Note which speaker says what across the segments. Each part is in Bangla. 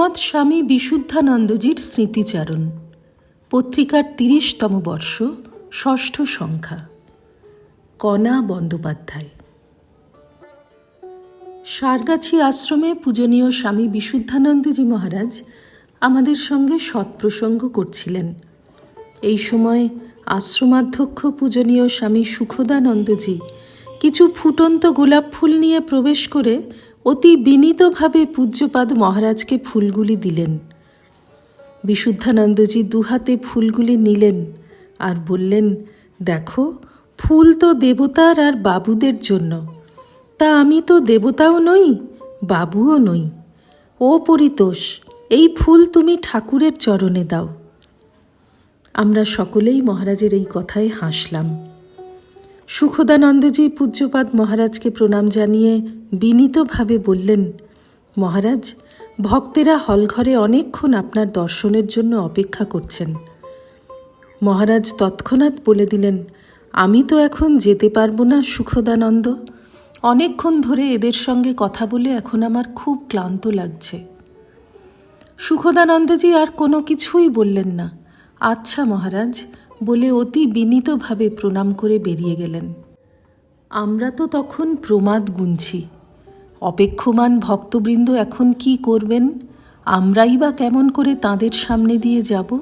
Speaker 1: শ্রীমৎ স্বামী বিশুদ্ধানন্দজির স্মৃতিচারণ, পত্রিকার তিরিশতম বর্ষ, ষষ্ঠ সংখ্যা। কণা বন্দ্যোপাধ্যায়। সারগাছি আশ্রমে পূজনীয় স্বামী বিশুদ্ধানন্দজি মহারাজ আমাদের সঙ্গে সৎপ্রসঙ্গ করছিলেন। এই সময় আশ্রমাধ্যক্ষ পূজনীয় স্বামী সুখদানন্দজি কিছু ফুটন্ত গোলাপ ফুল নিয়ে প্রবেশ করে অতি বিনীতভাবে পূজ্যপাদ মহারাজকে ফুলগুলি দিলেন। বিশুদ্ধানন্দজি দুহাতে ফুলগুলি নিলেন আর বললেন, দেখো, ফুল তো দেবতার আর বাবুদের জন্য। তা আমি তো দেবতাও নই, বাবুও নই। ও পরিতোষ, এই ফুল তুমি ঠাকুরের চরণে দাও। আমরা সকলেই মহারাজের এই কথায় হাসলাম। সুখদানন্দজি পূজ্যপাদ মহারাজকে প্রণাম জানিয়ে বিনীতভাবে বললেন, মহারাজ, ভক্তেরা হলঘরে অনেকক্ষণ আপনার দর্শনের জন্য অপেক্ষা করছেন। মহারাজ তৎক্ষণাৎ বলে দিলেন, আমি তো এখন যেতে পারব না, সুখদানন্দ। অনেকক্ষণ ধরে এদের সঙ্গে কথা বলে এখন আমার খুব ক্লান্ত লাগছে। সুখদানন্দজি আর কোনো কিছুই বললেন না। আচ্ছা মহারাজ বলে অতি বিনীতভাবে প্রণাম করে বেরিয়ে গেলেন। আমরা তো তখন প্রমাদ গুনছি। অপেক্ষমান ভক্তবৃন্দ এখন কি করবেন? আমরাই বা কেমন করে তাদের সামনে দিয়ে যাব?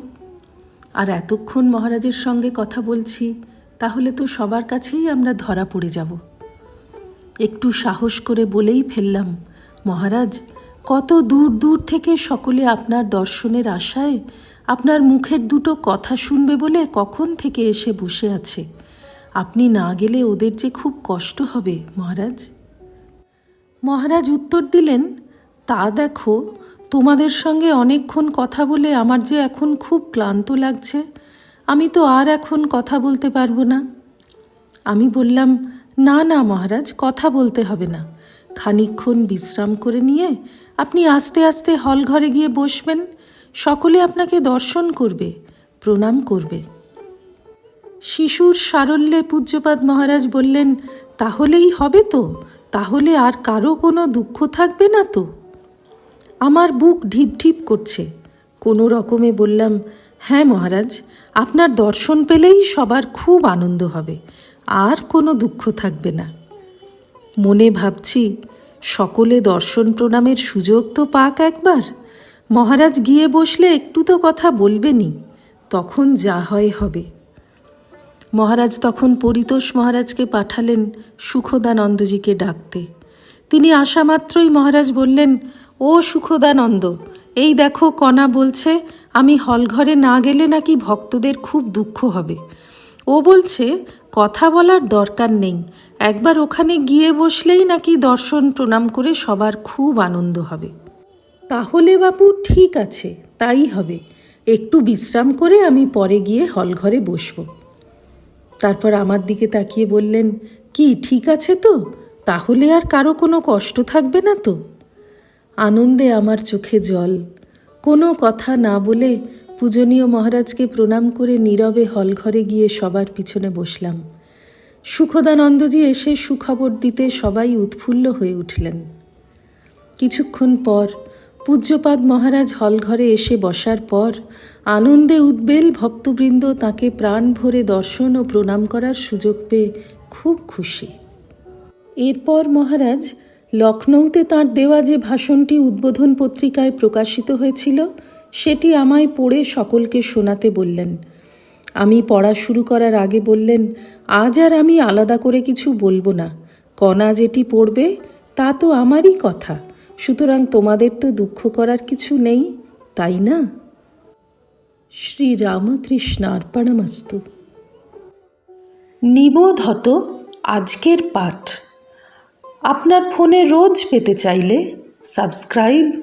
Speaker 1: আর এতক্ষণ মহারাজের সঙ্গে কথা বলছি, তাহলে তো সবার কাছেই আমরা ধরা পড়ে যাব। একটু সাহস করে বলেই ফেললাম, মহারাজ কত দূর দূর থেকে সকলে আপনার দর্শনের আশায় আপনার মুখের দুটো কথা শুনবে বলে কখন থেকে এসে বসে আছে? আপনি না গেলে ওদের যে খুব কষ্ট হবে, মহারাজ। মহারাজ উত্তর দিলেন, তা দেখো, তোমাদের সঙ্গে অনেকক্ষণ কথা বলে আমার যে এখন খুব ক্লান্ত লাগছে, আমি তো আর এখন কথা বলতে পারব না। আমি বললাম, না না, মহারাজ, কথা বলতে হবে না। খানিকক্ষণ বিশ্রাম করে নিয়ে আপনি আস্তে আস্তে হল ঘরে গিয়ে বসবেন। সকলে আপনাকে দর্শন করবে, প্রণাম করবে। শিশুর সারল্যে পূজ্যপাদ মহারাজ বললেন, তাহলেই হবে তো, তাহলে আর কারও কোনো দুঃখ থাকবে না তো? আমার বুক ঢিপ ঢিপ করছে। কোনো রকমে বললাম হ্যাঁ মহারাজ, আপনার দর্শন পেলেই সবার খুব আনন্দ হবে, আর কোনো দুঃখ থাকবে না। মনে ভাবছি, সকলে দর্শন প্রণামের সুযোগ তো পাক একবার। মহারাজ গিয়ে বসলে একটু তো কথা বলবেনই, তখন যা হয় হবে। মহারাজ তখন পরিতোষ মহারাজকে পাঠালেন সুখদানন্দজিকে ডাকতে। তিনি আসা মাত্রই মহারাজ বললেন, ও সুখদানন্দ, এই দেখো কণা বলছে, আমি হলঘরে না গেলে নাকি ভক্তদের খুব দুঃখ হবে। ও বলছে কথা বলার দরকার নেই। একবার ওখানে গিয়ে বসলেই নাকি দর্শন প্রণাম করে সবার খুব আনন্দ হবে। তাহলে বাপু, ঠিক আছে, তাই হবে। একটু বিশ্রাম করে আমি পরে গিয়ে হলঘরে বসবো। তারপর আমার দিকে তাকিয়ে বললেন, কি, ঠিক আছে তো? তাহলে আর কারও কোনো কষ্ট থাকবে না তো? আনন্দে আমার চোখে জল। কোনো কথা না বলে পূজনীয় মহারাজকে প্রণাম করে নীরবে হলঘরে গিয়ে সবার পিছনে বসলাম। সুখদানন্দজি এসে সুখবর দিতে সবাই উৎফুল্ল হয়ে উঠলেন। কিছুক্ষণ পর পূজ্যপাদ মহারাজ হলঘরে এসে বসার পর আনন্দে উদ্বেল ভক্তবৃন্দ তাকে প্রাণ ভরে দর্শন ও প্রণাম করার সুযোগ পেয়ে খুব খুশি। এরপর মহারাজ লখনৌতে তাঁর দেওয়া যে ভাষণটি উদ্বোধন পত্রিকায় প্রকাশিত হয়েছিল সেটি আমায় পড়ে সকলকে শোনাতে বললেন। আমি পড়া শুরু করার আগে বললেন, আজ আর আমি আলাদা করে কিছু বলব না। কণা যেটি পড়বে, তা তো আমারই কথা। সুতরাং তোমাদের তো দুঃখ করার কিছু নেই, তাই না? শ্রী রামকৃষ্ণার্পণমস্তু নিবোধত আজকের পাঠ। আপনার ফোনে রোজ পেতে চাইলে সাবস্ক্রাইব